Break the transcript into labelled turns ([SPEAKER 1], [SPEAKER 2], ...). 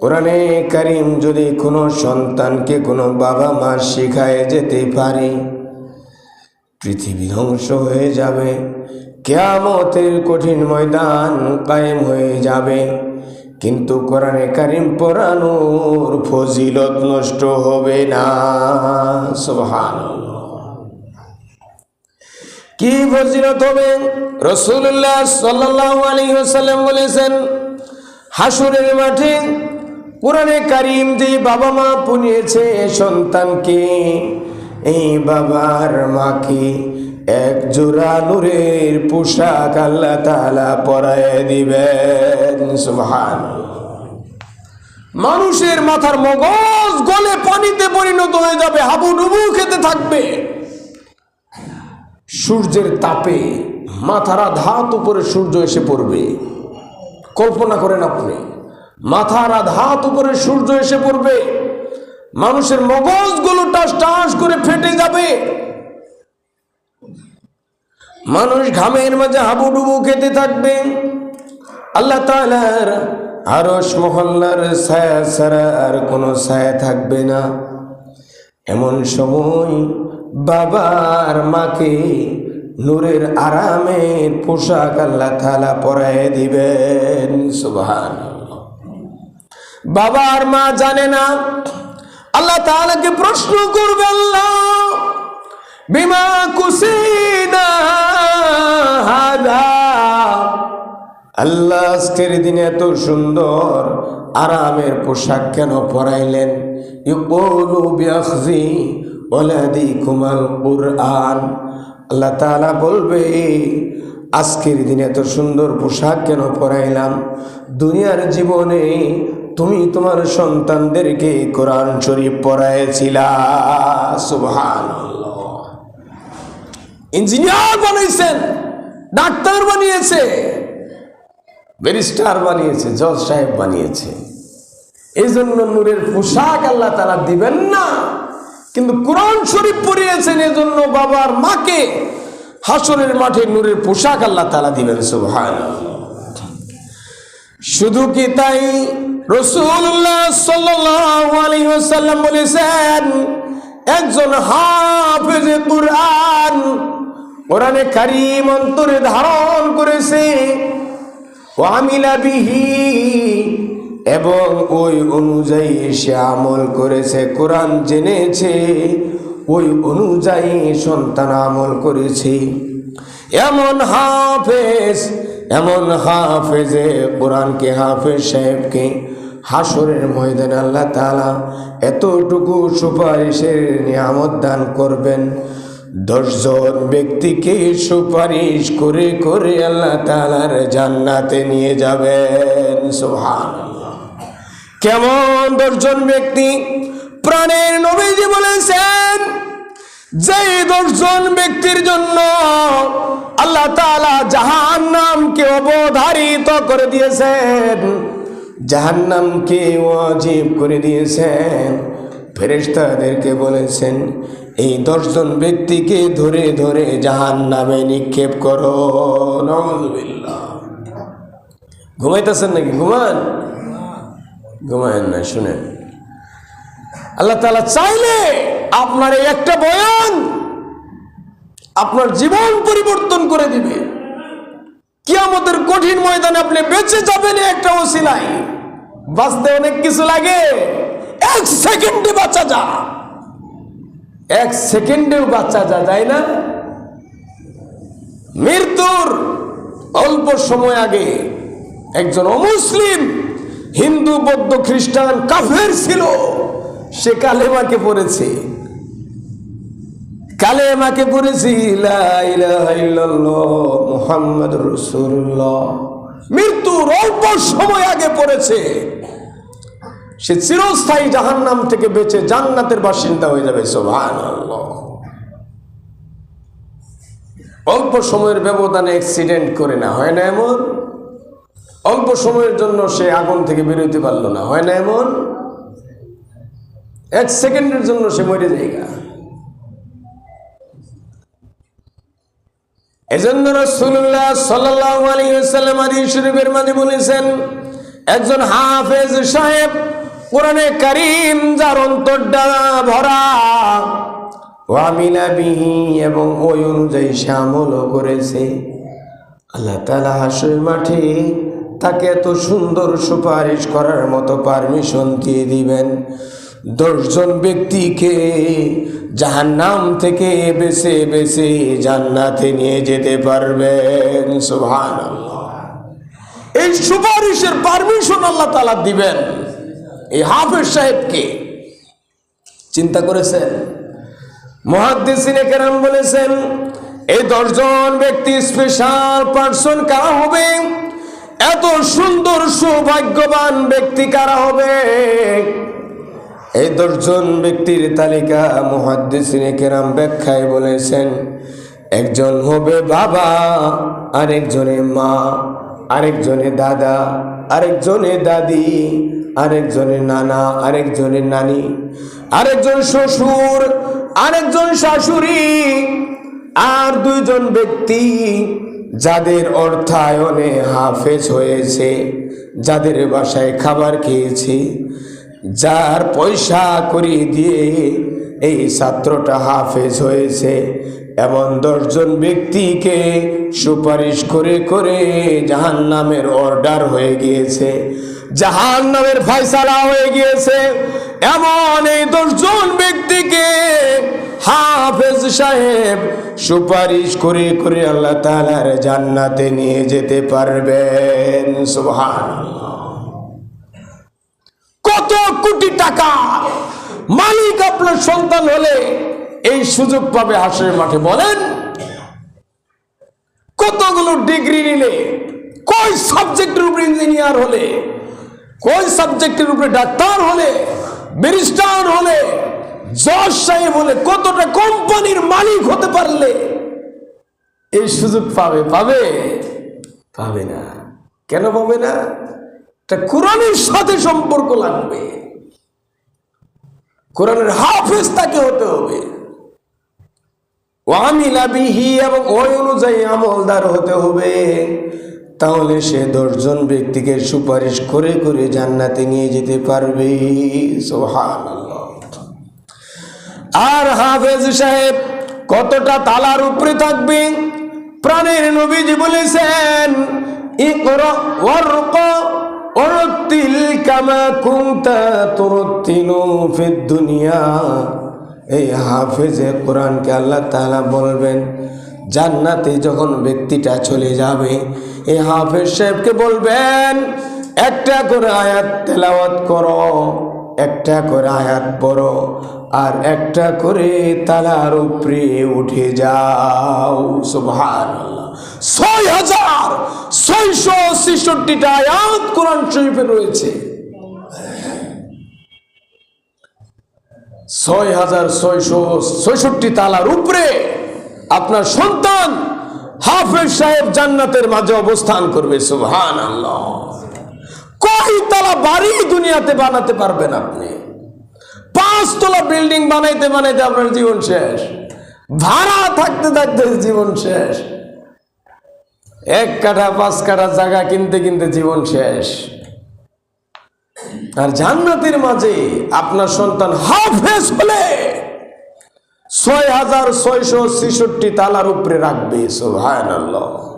[SPEAKER 1] কোরআনে কারিম যদি কোনো সন্তানকে কোনো বাবা মা শেখায় যেতে পারে, পৃথিবী ধ্বংস হয়ে যাবে, কেয়ামতের কঠিন ময়দান কায়েম হয়ে যাবে। কিন্তু কোরআনে কারিম পড়ানোর ফজিলত নষ্ট হবে না। সোহান কি ফজিলত হবে? রসুল্লাহ সাল্লাহ আলী সাল্লাম বলেছেন, হাসুরের মাঠে কোরআনে কারিম যে বাবা মা পুনিয়েছে সন্তানকে, এই বাবার মাকে এক জোড়া নূরের পোশাক আল্লাহ তালা পরায় দিবেন সুবহান মানুষের মাথার মগজ গলে পানিতে পরিণত হয়ে যাবে হাবু ডুবু খেতে থাকবে। সূর্যের তাপে মাথার আধাত উপরে সূর্য এসে পড়বে। কল্পনা করেন আপনি মাথার আধাত উপরে সূর্য এসে পড়বে। মানুষের মগজগুলো টাস টাস করে ফেটে যাবে। মানুষ ঘামের মাঝে হাবুডুবু খেতে থাকবে। আল্লাহ তালার আরস মহল্লার ছায়া ছাড়া আর কোনো ছায়া থাকবে না। এমন সময় বাবার মাকে নূরের আরামের পোশাক আল্লাহ তালা পরায় দিবেন। সুবহান বাবার মা জানে না। আল্লাহ তাআলাকে প্রশ্ন করবে, আল্লাহ, বিমা কুসিনা আল্লাহ আজকের দিনে এত সুন্দর আরামের পোশাক কেন পরাইলেন? কুমাল আল্লাহ তাআলা বলবে, আজকের দিনে এত সুন্দর পোশাক কেন পরাইলাম? দুনিয়ার জীবনে তুমি তোমার সন্তানদেরকে কোরআন শরীফ পড়াইছিলা। সুবহানাল্লাহ। ইঞ্জিনিয়ার বানিয়েছেন ডাক্তার বানিয়েছে, ব্যারিস্টার বানিয়েছে, জজ সাহেব বানিয়েছে। এই জন্য নূরের পোশাক আল্লাহ তারা দিবেন না। কিন্তু কোরআন শরীফ পড়িয়েছেন, এজন্য বাবার মাকে হাসরের মাঠে নূরের পোশাক আল্লাহ তালা দিবেন সুবহান শুধু কি তাই? একজন কুরআন কারিম অন্তরে ধারণ করেছে এবং ওই অনুযায়ী সে আমল করেছে। কোরআন জেনেছে, ওই অনুযায়ী সন্তান আমল করেছে। এমন হাফেজ, এমন হাফেজে কোরআনকে, হাফেজ সাহেবকে হাসরের ময়দান আল্লাহ তালা এতটুকু সুপারিশের নিয়ামত দান করবেন। দশজন ব্যক্তিকে সুপারিশ করে করে আল্লাহ তালার জান্নাতে নিয়ে যাবেন। সোহান কেমন দশজন ব্যক্তি? প্রাণের নবীজি বলেছেন যে দশজন ব্যক্তির জন্য আল্লাহ তালা জাহান নামকে অবধারিত করে দিয়েছেন জাহান্নামকে ওয়াজিব করে দিয়েছেন। ফেরেশতাদেরকে বলেছেন, এই দশজন ব্যক্তিকে ধরে ধরে জাহান নামে নিক্ষেপ করো। ঘুমাইতেছেন নাকি? ঘুমান? ঘুমায়েন না শুনেন। আল্লাহ তালা চাইলে আপনার এই একটা বয়ান আপনার জীবন পরিবর্তন করে দিবে। কিয়ামতের কঠিন ময়দানে আপনি বেঁচে যাবেন একটা ওসিলাই বাঁচতে অনেক কিছু লাগে। এক সেকেন্ডে বাঁচা যা। এক সেকেন্ডেও বাচ্চা যা যায় না? মৃত্যুর অল্প সময় আগে একজন অমুসলিম, হিন্দু, বৌদ্ধ, খ্রিস্টান, কাফের ছিল। সে কালেমাকে পড়েছে। কালেমাকে পড়েছি মোহাম্মদ রসুল্লাহ মৃত্যুর অল্প সময় আগে পড়েছে। সে চিরস্থায়ী জাহান্নাম থেকে বেঁচে জান্নাতের বাসিন্দা হয়ে যাবে সোভান অল্প সময়ের ব্যবধানে অ্যাক্সিডেন্ট করে না, হয় না এমন? অল্প সময়ের জন্য সে আগুন থেকে বেরোতে পারল না, হয় না এমন? এক সেকেন্ডের জন্য সে মরে যায়গা এজন্য রসুল্লাহ সাল্লাহ আলী সাল্লাম আদি শরীফের মাঝে বলেছেন, একজন হাফেজ সাহেব কোরআনে কারিম যার অন্তরটা ভরা ওয়ামিলা বিহি এবং ওই অনুযায়ী সে আমলও করেছে। আল্লাহ তালা হাসের মাঠে তাকে এত সুন্দর সুপারিশ করার মতো পারমিশন দিয়ে দিবেন। দশজন ব্যক্তিকে যাহার নাম থেকে বেছে বেছে জান্নাতে নিয়ে যেতে পারবেন। সুভান এই সুপারিশের পারমিশন আল্লাহ তালা দিবেন। এই হাফেজ সাহেবকে। চিন্তা করেছেন? মহাদ্দেশিনে কেরাম বলেছেন, এই দশজন ব্যক্তি স্পেশাল পার্সন কারা হবে? এত সুন্দর সৌভাগ্যবান ব্যক্তি কারা হবে? এই দশজন ব্যক্তির তালিকা মহাদ্দেশিনে কেরাম ব্যাখ্যায় বলেছেন, একজন হবে বাবা, আরেকজনে মা, আরেকজনে দাদা, আরেকজনে দাদি, আরেকজনে নানা, আরেকজনে নানি, আরেকজন শ্বশুর, আরেকজন শাশুড়ি, আর দুইজন ব্যক্তি যাদের অর্থায়নে হাফেজ হয়েছে, যাদের বাসায় খাবার খেয়েছে যার পয়সা করিয়ে দিয়ে এই ছাত্রটা হাফেজ হয়েছে, এমন দশজন ব্যক্তিকে সুপারিশ করে করে জাহান নামের অর্ডার হয়ে গিয়েছে। জাহান নামের ফয়সালা হয়ে গিয়েছে, এমন এই দশজন ব্যক্তিকে হাফেজ সাহেব সুপারিশ করে করে আল্লাহ তালার জান্নাতে নিয়ে যেতে পারবেন। সুবহান কত কোটি টাকা। মালিক আপনার সন্তান হলে এই সুযোগ পাবে হাসের মাঠে। বলেন, কতগুলো ডিগ্রি নিলে কই সাবজেক্টের উপরে ইঞ্জিনিয়ার হলে কই সাবজেক্টের উপরে ডাক্তার হলে, ব্যারিস্টার হলে, জজ সাহেব হলে, কতটা কোম্পানির মালিক হতে পারলে এই সুযোগ পাবে? পাবে? পাবে না। কেন পাবে না? এটা কোরআনের সাথে সম্পর্ক লাগবে। কোরআনের হাফেজ তাকে হতে হবে। এবং ওই অনুযায়ী আমলদার হতে হবে। তাহলে সে দশজন ব্যক্তিকে সুপারিশ করে করে জান্নাতে নিয়ে যেতে পারবে। সোহান আর হাফেজ সাহেব, কতটা তালার উপরে থাকবে? প্রাণের নবীজি বলেছেন, ইকরা ওয়ারকা ওরতিল কামা কুনতা তুরতিলু ফিদ দুনিয়া। এই হাফেজে কোরআনকে আল্লাহ তাআলা বলবেন, জান্নাতে যখন ব্যক্তিটা চলে যাবে, এই হাফেজ সাহেবকে বলবেন, একটা করে আয়াত তেলাওয়াত করো। একটা করে আয়াত পড়ো আর একটা করে তালার উপরে উঠে যাও। সুবহান ছয় হাজার ছয়শো ছেষট্টিটা আয়াত কোরআন শরীফে রয়েছে। ছয় হাজার ছয়শো ছয়ষট্টি তালার উপরে আপনার সন্তান হাফেজ সাহেব জান্নাতের মাঝে অবস্থান করবে। সুবহান আল্লাহ কয় তালা বাড়ি দুনিয়াতে বানাতে পারবেন আপনি? পাঁচতলা বিল্ডিং বানাইতে বানাইতে আপনার জীবন শেষ। ভাড়া থাকতে থাকতে জীবন শেষ। এক কাঠা, পাঁচ কাঠা জায়গা কিনতে কিনতে জীবন শেষ। আর জান্নাতের মাঝে আপনার সন্তান হাফেজ হলে ছয় হাজার ছয়শো ছেষট্টি তালার উপরে রাখবে সোহান আল্লাহ